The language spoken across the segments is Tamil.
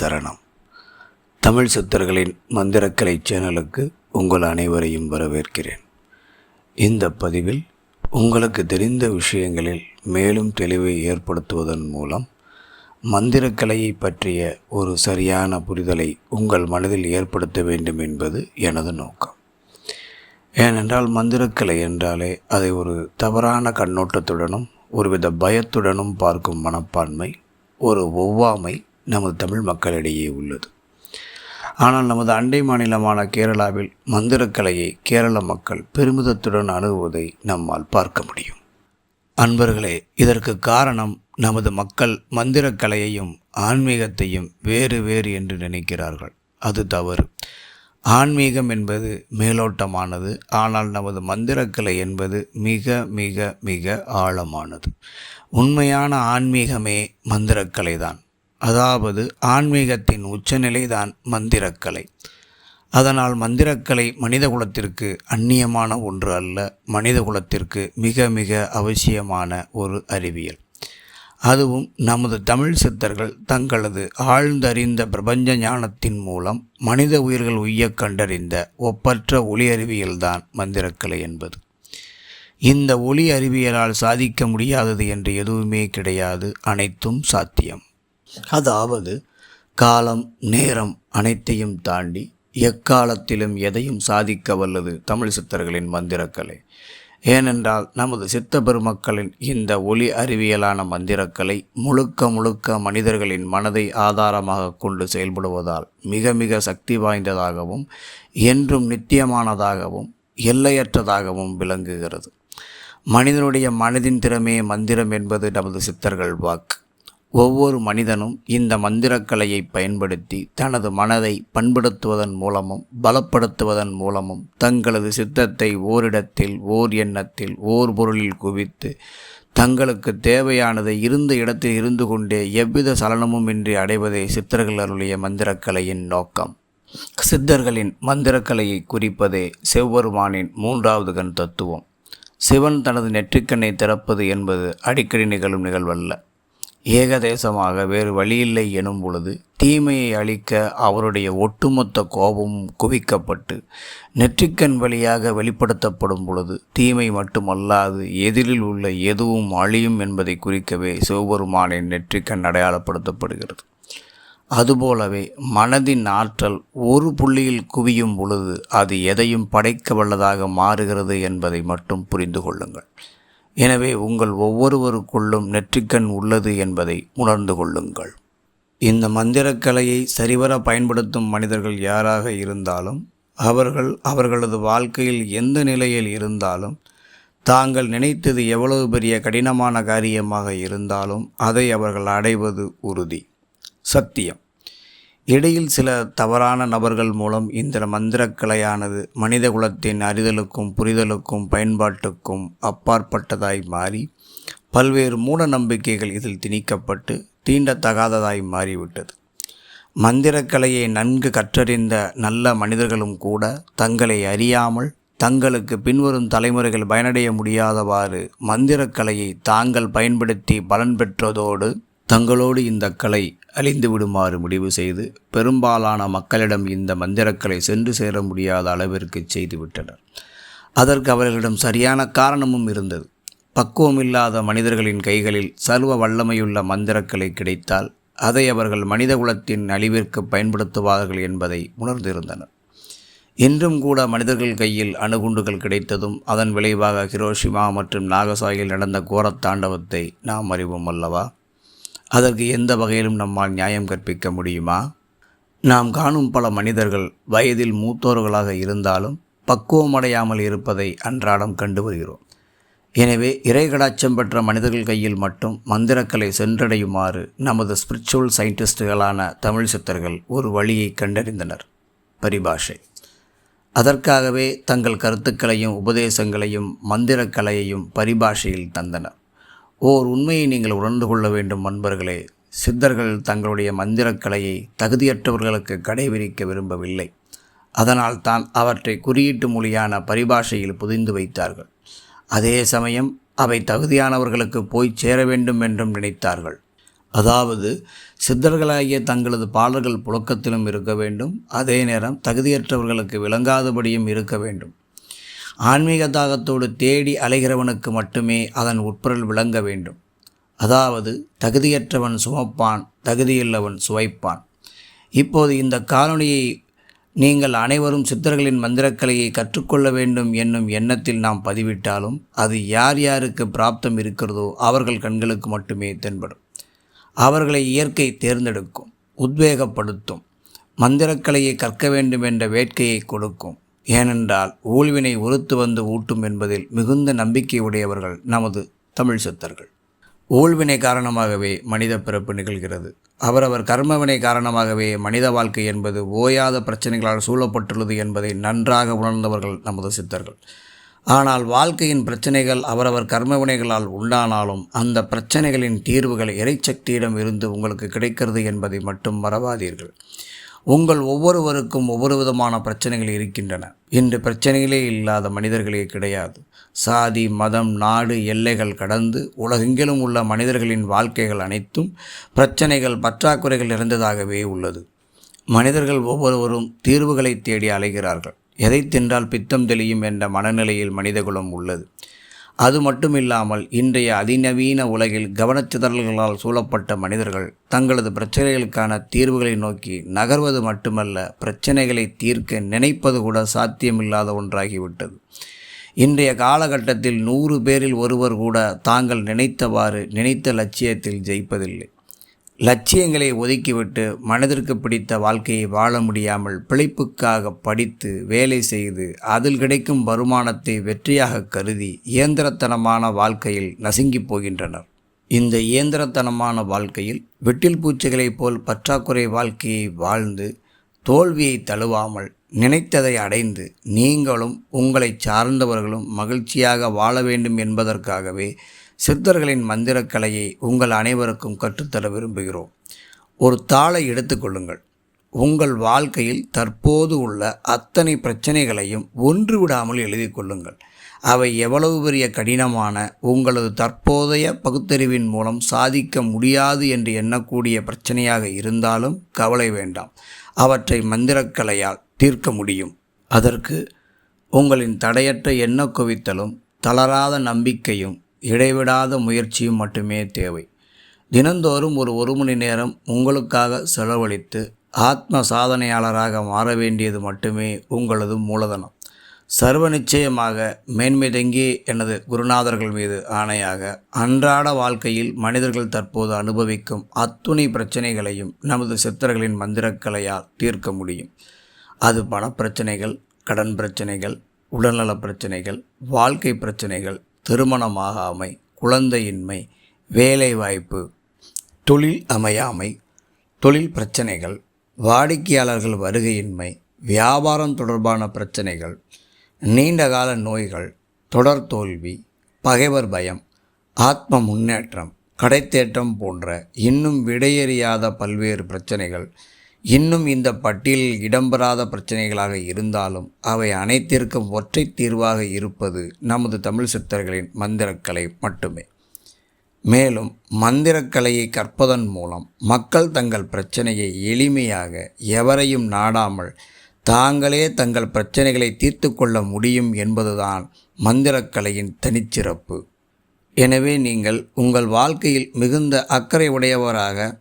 சரணம். தமிழ் சித்தர்களின் மந்திரக்கலை சேனலுக்கு உங்கள் அனைவரையும் வரவேற்கிறேன். இந்த பதிவில் உங்களுக்கு தெரிந்த விஷயங்களில் மேலும் தெளிவை ஏற்படுத்துவதன் மூலம் மந்திரக்கலையை பற்றிய ஒரு சரியான புரிதலை உங்கள் மனதில் ஏற்படுத்த வேண்டும் என்பது எனது நோக்கம். ஏனென்றால் மந்திரக்கலை என்றாலே அதை ஒரு தவறான கண்ணோட்டத்துடனும் ஒருவித பயத்துடனும் பார்க்கும் மனப்பான்மை ஒரு ஒவ்வாமை நமது தமிழ் மக்களிடையே உள்ளது. ஆனால் நமது அண்டை மாநிலமான கேரளாவில் மந்திரக்கலையை கேரள மக்கள் பெருமிதத்துடன் அணுகுவதை நம்மால் பார்க்க முடியும். அன்பர்களே இதற்கு காரணம் நமது மக்கள் மந்திரக்கலையையும் ஆன்மீகத்தையும் வேறு வேறு என்று நினைக்கிறார்கள். அது தவறு. ஆன்மீகம் என்பது மேலோட்டமானது ஆனால் நமது மந்திரக்கலை என்பது மிக மிக மிக ஆழமானது. உண்மையான ஆன்மீகமே மந்திரக்கலை தான் அதாவது ஆன்மீகத்தின் உச்சநிலை தான் மந்திரக்கலை. அதனால் மந்திரக்கலை மனித குலத்திற்கு அந்நியமான ஒன்று அல்ல மனித குலத்திற்கு மிக மிக அவசியமான ஒரு அறிவியல். அதுவும் நமது தமிழ் சித்தர்கள் தங்களது ஆழ்ந்தறிந்த பிரபஞ்ச ஞானத்தின் மூலம் மனித உயிர்கள் உய்ய கண்டறிந்த ஒப்பற்ற ஒளி அறிவியல்தான் மந்திரக்கலை என்பது. இந்த ஒளி அறிவியலால் சாதிக்க முடியாதது என்று எதுவுமே கிடையாது அனைத்தும் சாத்தியம். அதாவது காலம் நேரம் அனைத்தையும் தாண்டி எக்காலத்திலும் எதையும் சாதிக்க வல்லது தமிழ் சித்தர்களின் மந்திரக்கலை. ஏனென்றால் நமது சித்த பெருமக்களின் இந்த ஒளி அறிவியலான மந்திரக்கலை முழுக்க முழுக்க மனிதர்களின் மனதை ஆதாரமாக கொண்டு செயல்படுவதால் மிக மிக சக்தி வாய்ந்ததாகவும் என்றும் நித்தியமானதாகவும் எல்லையற்றதாகவும் விளங்குகிறது. மனிதனுடைய மனதின் திறமே மந்திரம் என்பது நமது சித்தர்கள் வாக்கு. ஒவ்வொரு மனிதனும் இந்த மந்திரக்கலையை பயன்படுத்தி தனது மனதை பண்படுத்துவதன் மூலமும் பலப்படுத்துவதன் மூலமும் தங்களது சித்தத்தை ஓரிடத்தில் ஓர் எண்ணத்தில் ஓர் பொருளில் குவித்து தங்களுக்கு தேவையானதை இருந்த இடத்தில் இருந்து கொண்டே எவ்வித சலனமும் இன்றி அடைவதே சித்தர்கள் அருளிய மந்திரக்கலையின் நோக்கம். சித்தர்களின் மந்திரக்கலையை குறிப்பதே செவ்வருமானின் மூன்றாவது கண் தத்துவம். சிவன் தனது நெற்றிக்கண்ணை திறப்பது என்பது அடிக்கடி நிகழும் நிகழ்வல்ல. ஏகதேசமாக வேறு வழியில்லை எனும் பொழுது தீமையை அழிக்க அவருடைய ஒட்டுமொத்த கோபமும் குவிக்கப்பட்டு நெற்றிக்கண் வழியாக வெளிப்படுத்தப்படும் பொழுது தீமை மட்டுமல்லாது எதிரில் உள்ள எதுவும் அழியும் என்பதை குறிக்கவே சிவபெருமானின் நெற்றிக்கண் அடையாளப்படுத்தப்படுகிறது. அதுபோலவே மனதின் ஆற்றல் ஒரு புள்ளியில் குவியும் பொழுது அது எதையும் படைக்க வல்லதாக மாறுகிறது என்பதை மட்டும் புரிந்து கொள்ளுங்கள். எனவே உங்கள் ஒவ்வொருவருக்குள்ளும் நெற்றிக்கண் உள்ளது என்பதை உணர்ந்து கொள்ளுங்கள். இந்த மந்திரக்கலையை சரிவர பயன்படுத்தும் மனிதர்கள் யாராக இருந்தாலும் அவர்கள் அவர்களது வாழ்க்கையில் எந்த நிலையில் இருந்தாலும் தாங்கள் நினைத்தது எவ்வளவு பெரிய கடினமான காரியமாக இருந்தாலும் அதை அவர்கள் அடைவது உறுதி. சத்தியம். இடையில் சில தவறான நபர்கள் மூலம் இந்த மந்திரக்கலையானது மனித குலத்தின் அறிதலுக்கும் புரிதலுக்கும் பயன்பாட்டுக்கும் அப்பாற்பட்டதாய் மாறி பல்வேறு மூட நம்பிக்கைகள் இதில் திணிக்கப்பட்டு தீண்டத்தகாததாய் மாறிவிட்டது. மந்திரக்கலையை நன்கு கற்றறிந்த நல்ல மனிதர்களும் கூட தங்களை அறியாமல் தங்களுக்கு பின்வரும் தலைமுறைகள் பயனடைய முடியாதவாறு மந்திரக்கலையை தாங்கள் பயன்படுத்தி பலன் பெற்றதோடு தங்களோடு இந்த கலை அழிந்து விடுமாறு முடிவு செய்து பெரும்பாலான மக்களிடம் இந்த மந்திரக்கலை சென்று சேர முடியாத அளவிற்கு செய்துவிட்டனர். அதற்கு அவர்களிடம் சரியான காரணமும் இருந்தது. பக்குவமில்லாத மனிதர்களின் கைகளில் சர்வ வல்லமையுள்ள மந்திரக்கலை கிடைத்தால் அதை அவர்கள் மனிதகுலத்தின் அழிவிற்கு பயன்படுத்துவார்கள் என்பதை உணர்ந்திருந்தனர். இன்றும் கூட மனிதர்கள் கையில் அணுகுண்டுகள் கிடைத்ததும் அதன் விளைவாக ஹிரோஷிமா மற்றும் நாகசாயில் நடந்த கோரத்தாண்டவத்தை நாம் அறிவோம் அல்லவா? அதற்கு எந்த வகையிலும் நம்மால் நியாயம் கற்பிக்க முடியுமா? நாம் காணும் பல மனிதர்கள் வயதில் மூத்தோர்களாக இருந்தாலும் பக்குவமடையாமல் இருப்பதை அன்றாடம் கண்டு வருகிறோம் எனவே இறைகடாச்சம் பெற்ற மனிதர்கள் கையில் மட்டும் மந்திரக்கலை சென்றடையுமாறு நமது ஸ்பிரிச்சுவல் சயின்டிஸ்டுகளான தமிழ் சித்தர்கள் ஒரு வழியை கண்டறிந்தனர். பரிபாஷை. அதற்காகவே தங்கள் கருத்துக்களையும் உபதேசங்களையும் மந்திரக்கலையையும் பரிபாஷையில் தந்தனர். ஓர் உண்மையை நீங்கள் உணர்ந்து கொள்ள வேண்டும் நண்பர்களே சித்தர்கள் தங்களுடைய மந்திரக்கலையை தகுதியற்றவர்களுக்கு கடைபிடிக்க விரும்பவில்லை. அதனால் தான் அவற்றை குறியீட்டு மொழியான பரிபாஷையில் புதிந்து வைத்தார்கள். அதே சமயம் அவை தகுதியானவர்களுக்கு போய் சேர வேண்டும் என்றும் நினைத்தார்கள். அதாவது சித்தர்களாகிய தங்களது பாடல்கள் புழக்கத்திலும் இருக்க வேண்டும். அதே நேரம் தகுதியற்றவர்களுக்கு விளங்காதபடியும் இருக்க வேண்டும். ஆன்மீக தாகத்தோடு தேடி அலைகிறவனுக்கு மட்டுமே அதன் உட்பொருள் விளங்க வேண்டும். அதாவது தகுதியற்றவன் சுமப்பான் தகுதியுள்ளவன் சுவைப்பான். இப்போது இந்த காணொளியை நீங்கள் அனைவரும் சித்தர்களின் மந்திரக்கலையை கற்றுக்கொள்ள வேண்டும் என்னும் எண்ணத்தில் நாம் பதிவிட்டாலும் அது யார் யாருக்கு பிராப்தம் இருக்கிறதோ அவர்கள் கண்களுக்கு மட்டுமே தென்படும். அவர்களை இயற்கை தேர்ந்தெடுக்கும் உத்வேகப்படுத்தும் மந்திரக்கலையை கற்க வேண்டும் என்ற வேட்கையை கொடுக்கும். ஏனென்றால் ஊழ்வினை ஒருத்து வந்து ஊட்டும் என்பதில் மிகுந்த நம்பிக்கை உடையவர்கள் நமது தமிழ் சித்தர்கள். ஊழ்வினை காரணமாகவே மனித பிறப்பு நிகழ்கிறது. அவரவர் கர்மவினை காரணமாகவே மனித வாழ்க்கை என்பது ஓயாத பிரச்சனைகளால் சூழப்பட்டுள்ளது என்பதை நன்றாக உணர்ந்தவர்கள் நமது சித்தர்கள். ஆனால் வாழ்க்கையின் பிரச்சனைகள் அவரவர் கர்மவினைகளால் உண்டானாலும் அந்த பிரச்சனைகளின் தீர்வுகள் இறைச்சக்தியிடம் இருந்து உங்களுக்கு கிடைக்கிறது என்பதை மட்டும் மறவாதீர்கள். உங்கள் ஒவ்வொருவருக்கும் ஒவ்வொரு விதமான பிரச்சனைகள் இருக்கின்றன. இன்று பிரச்சனைகளே இல்லாத மனிதர்களே கிடையாது. சாதி மதம் நாடு எல்லைகள் கடந்து உலகெங்கிலும் உள்ள மனிதர்களின் வாழ்க்கைகள் அனைத்தும் பிரச்சனைகள் பற்றாக்குறைகள் நிறைந்ததாகவே உள்ளது. மனிதர்கள் ஒவ்வொருவரும் தீர்வுகளை தேடி அலைகிறார்கள். எதை தின்றால் பித்தம் தெளியும் என்ற மனநிலையில் மனிதகுலம் உள்ளது. அது மட்டும் இல்லாமல் இன்றைய அதிநவீன உலகில் கவனச்சிதறல்களால் சூழப்பட்ட மனிதர்கள் தங்களது பிரச்சனைகளுக்கான தீர்வுகளை நோக்கி நகர்வது மட்டுமல்ல பிரச்சனைகளை தீர்க்க நினைப்பது கூட சாத்தியமில்லாத ஒன்றாகிவிட்டது. இன்றைய காலகட்டத்தில் நூறு பேரில் ஒருவர் கூட தாங்கள் நினைத்தவாறு நினைத்த லட்சியத்தில் ஜெயிப்பதில்லை. லட்சியங்களை ஒதுக்கிவிட்டு மனதிற்கு பிடித்த வாழ்க்கையை வாழ முடியாமல் பிழைப்புக்காக படித்து வேலை செய்து அதில் கிடைக்கும் வருமானத்தை வெற்றியாக கருதி இயந்திரத்தனமான வாழ்க்கையில் நசுங்கி போகின்றனர். இந்த இயந்திரத்தனமான வாழ்க்கையில் வெட்டில் பூச்சிகளைப் போல் பற்றாக்குறை வாழ்க்கையை வாழ்ந்து தோல்வியை தழுவாமல் நினைத்ததை அடைந்து நீங்களும் உங்களை சார்ந்தவர்களும் மகிழ்ச்சியாக வாழ வேண்டும் என்பதற்காகவே சித்தர்களின் மந்திரக்கலையை உங்கள் அனைவருக்கும் கற்றுத்தர விரும்புகிறோம். ஒரு தாளை எடுத்துக்கொள்ளுங்கள் உங்கள் வாழ்க்கையில் தற்போது உள்ள அத்தனை பிரச்சனைகளையும் ஒன்று விடாமல் எழுதி கொள்ளுங்கள். அவை எவ்வளவு பெரிய கடினமான உங்களது தற்போதைய பகுத்தறிவின் மூலம் சாதிக்க முடியாது என்று எண்ணக்கூடிய பிரச்சனையாக இருந்தாலும் கவலை வேண்டாம். அவற்றை மந்திரக்கலையால் தீர்க்க முடியும். அதற்கு உங்களின் தடையற்ற எண்ண குவித்தலும் தளராத நம்பிக்கையும் இடைவிடாத முயற்சியும் மட்டுமே தேவை. தினந்தோறும் ஒரு ஒரு மணி நேரம் உங்களுக்காக செலவழித்து ஆத்ம சாதனையாளராக மாற வேண்டியது மட்டுமே உங்களது மூலதனம். சர்வ நிச்சயமாக மேன்மை தங்கி எனது குருநாதர்கள் மீது ஆணையாக அன்றாட வாழ்க்கையில் மனிதர்கள் தற்போது அனுபவிக்கும் அத்துணை பிரச்சனைகளையும் நமது சித்தர்களின் மந்திரக்கலையால் தீர்க்க முடியும். அது பணப்பிரச்சனைகள் கடன் பிரச்சனைகள் உடல்நல பிரச்சனைகள் வாழ்க்கை பிரச்சனைகள் திருமணமாகாமை குழந்தையின்மை வேலைவாய்ப்பு தொழில் அமையாமை தொழில் பிரச்சனைகள் வாடிக்கையாளர்கள் வருகையின்மை வியாபாரம் தொடர்பான பிரச்சனைகள் நீண்டகால நோய்கள் தொடர் தோல்வி பகைவர் பயம் ஆத்ம முன்னேற்றம் கடைத்தேற்றம் போன்ற இன்னும் விடையறியாத பல்வேறு பிரச்சனைகள் இன்னும் இந்த பட்டியலில் இடம்பெறாத பிரச்சனைகளாக இருந்தாலும் அவை அனைத்திற்கும் ஒற்றை தீர்வாக இருப்பது நமது தமிழ் சித்தர்களின் மந்திரக்கலை மட்டுமே. மேலும் மந்திரக்கலையை கற்பதன் மூலம் மக்கள் தங்கள் பிரச்சனையை எளிமையாக எவரையும் நாடாமல் தாங்களே தங்கள் பிரச்சனைகளை தீர்த்து கொள்ள முடியும் என்பதுதான் மந்திரக்கலையின் தனிச்சிறப்பு. எனவே நீங்கள் உங்கள் வாழ்க்கையில் மிகுந்த அக்கறை உடையவராக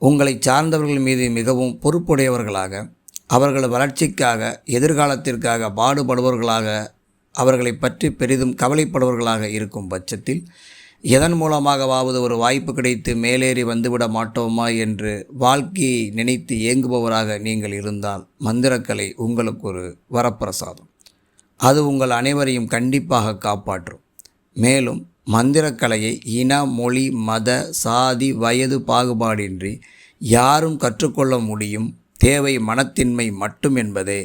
உங்களை சார்ந்தவர்கள் மீது மிகவும் பொறுப்புடையவர்களாக அவர்கள் வளர்ச்சிக்காக எதிர்காலத்திற்காக பாடுபடுபவர்களாக அவர்களை பற்றி பெரிதும் கவலைப்படுபவர்களாக இருக்கும் பட்சத்தில் எதன் மூலமாகவாவது ஒரு வாய்ப்பு கிடைத்து மேலேறி வந்துவிட மாட்டோமா என்று வாழ்க்கையை நினைத்து ஏங்குபவராக நீங்கள் இருந்தால் மந்திரக்கலை உங்களுக்கு ஒரு வரப்பிரசாதம். அது உங்கள் அனைவரையும் கண்டிப்பாக காப்பாற்றும். மேலும் மந்திரக்கலையை இன மொழி மத சாதி வயது பாகுபாடின்றி யாரும் கற்றுக்கொள்ள முடியும் தேவை மனத்தின்மை மட்டும் என்பதே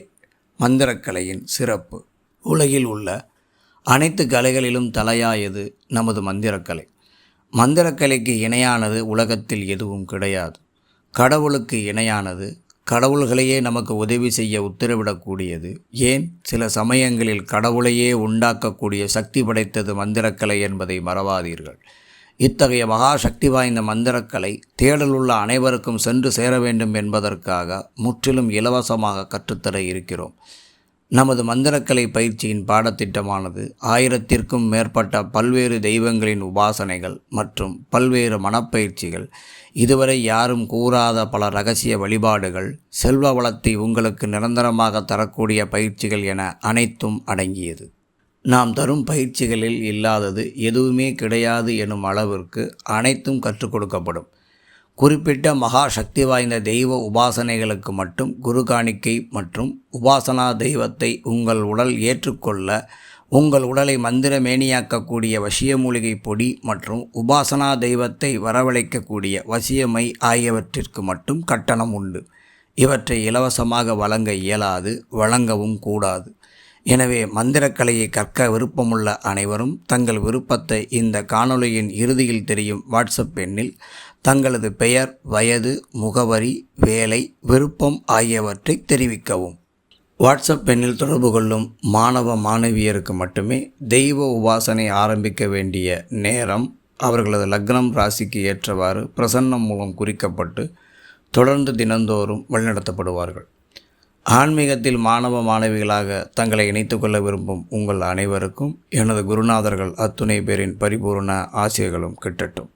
மந்திரக்கலையின் சிறப்பு. உலகில் உள்ள அனைத்து கலைகளிலும் தலையாயது நமது மந்திரக்கலை. மந்திரக்கலைக்கு இணையானது உலகத்தில் எதுவும் கிடையாது. கடவுளுக்கு இணையானது கடவுள்களையே நமக்கு உதவி செய்ய உத்தரவிடக்கூடியது. ஏன்? சில சமயங்களில் கடவுளையே உண்டாக்கக்கூடிய சக்தி படைத்தது மந்திரக்கலை என்பதை மறவாதீர்கள். இத்தகைய மகா சக்தி வாய்ந்த மந்திரக்கலை தேடலுள்ள அனைவருக்கும் சென்று சேர வேண்டும் என்பதற்காக முற்றிலும் இலவசமாக கற்றுத்தர இருக்கிறோம். நமது மந்திரக்கலை பயிற்சியின் பாடத்திட்டமானது ஆயிரத்திற்கும் மேற்பட்ட பல்வேறு தெய்வங்களின் உபாசனைகள் மற்றும் பல்வேறு மனப்பயிற்சிகள். இதுவரை யாரும் கூறாத பல ரகசிய வழிபாடுகள் செல்வ வளத்தை உங்களுக்கு நிரந்தரமாக தரக்கூடிய பயிற்சிகள் என அனைத்தும் அடங்கியது. நாம் தரும் பயிற்சிகளில் இல்லாதது எதுவுமே கிடையாது எனும் அளவிற்கு அனைத்தும் கற்றுக் கொடுக்கப்படும். குறிப்பிட்ட மகா சக்தி வாய்ந்த தெய்வ உபாசனைகளுக்கு மட்டும் குரு காணிக்கை மற்றும் உபாசனா தெய்வத்தை உங்கள் உடல் ஏற்றுக்கொள்ள உங்கள் உடலை மந்திரமேனியாக்கக்கூடிய வசிய மூலிகை பொடி மற்றும் உபாசனா தெய்வத்தை வரவழைக்கக்கூடிய வசியமை ஆகியவற்றிற்கு மட்டும் கட்டணம் உண்டு. இவற்றை இலவசமாக வழங்க இயலாது வழங்கவும் கூடாது. எனவே மந்திரக்கலையை கற்க விருப்பமுள்ள அனைவரும் தங்கள் விருப்பத்தை இந்த காணொளியின் இறுதியில் தெரியும் வாட்ஸ்அப் எண்ணில் தங்களது பெயர் வயது முகவரி வேலை விருப்பம் ஆகியவற்றை தெரிவிக்கவும். வாட்ஸ்அப் எண்ணில் தொடர்பு கொள்ளும் மாணவ மாணவியருக்கு மட்டுமே தெய்வ உபாசனை ஆரம்பிக்க வேண்டிய நேரம் அவர்களது லக்னம் ராசிக்கு ஏற்றவாறு பிரசன்னம் மூலம் குறிக்கப்பட்டு தொடர்ந்து தினந்தோறும் வழிநடத்தப்படுவார்கள். ஆன்மீகத்தில் மாணவ மாணவிகளாக தங்களை இணைத்து கொள்ள விரும்பும் உங்கள் அனைவருக்கும் எனது குருநாதர்கள் அத்துணை பேரின் பரிபூர்ண ஆசிரியர்களும் கிட்டட்டும்.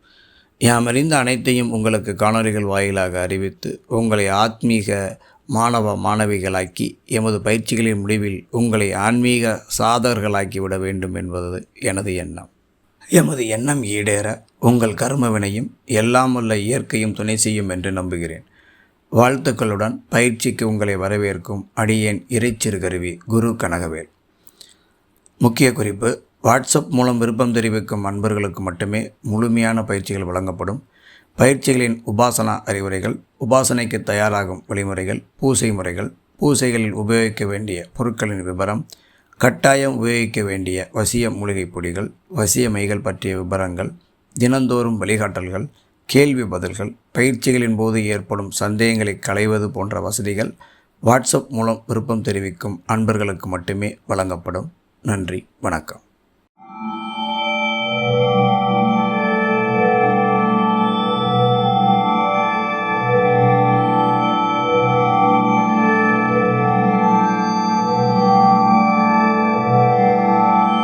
யாமறிந்த அனைத்தையும் உங்களுக்கு காணொலிகள் வாயிலாக அறிவித்து உங்களை ஆத்மீக மாணவ மாணவிகளாக்கி எமது பயிற்சிகளின் முடிவில் உங்களை ஆன்மீக சாதகர்களாக்கி விட வேண்டும் என்பது எனது எண்ணம். எமது எண்ணம் ஈடேற உங்கள் கர்மவினையும் எல்லாம் உள்ள இயற்கையும் துணை செய்யும் என்று நம்புகிறேன். வாழ்த்துக்களுடன் பயிற்சிக்கு உங்களை வரவேற்கும் அடியேன் இறைச்சிறு கருவி குரு கனகவேல். முக்கிய குறிப்பு வாட்ஸ்அப் மூலம் விருப்பம் தெரிவிக்கும் அன்பர்களுக்கு மட்டுமே முழுமையான பயிற்சிகள் வழங்கப்படும். பயிற்சிகளின் உபாசனா அறிவுரைகள் உபாசனைக்கு தயாராகும் வழிமுறைகள் பூசை முறைகள் பூசைகளில் உபயோகிக்க வேண்டிய பொருட்களின் விவரம் கட்டாயம் உபயோகிக்க வேண்டிய வசிய மூலிகை பொடிகள் வசிய மைகள் பற்றிய விவரங்கள் தினந்தோறும் வழிகாட்டல்கள் கேள்வி பதில்கள் பயிற்சிகளின் போது ஏற்படும் சந்தேகங்களை களைவது போன்ற வசதிகள் வாட்ஸ்அப் மூலம் விருப்பம் தெரிவிக்கும் அன்பர்களுக்கு மட்டுமே வழங்கப்படும். நன்றி வணக்கம்.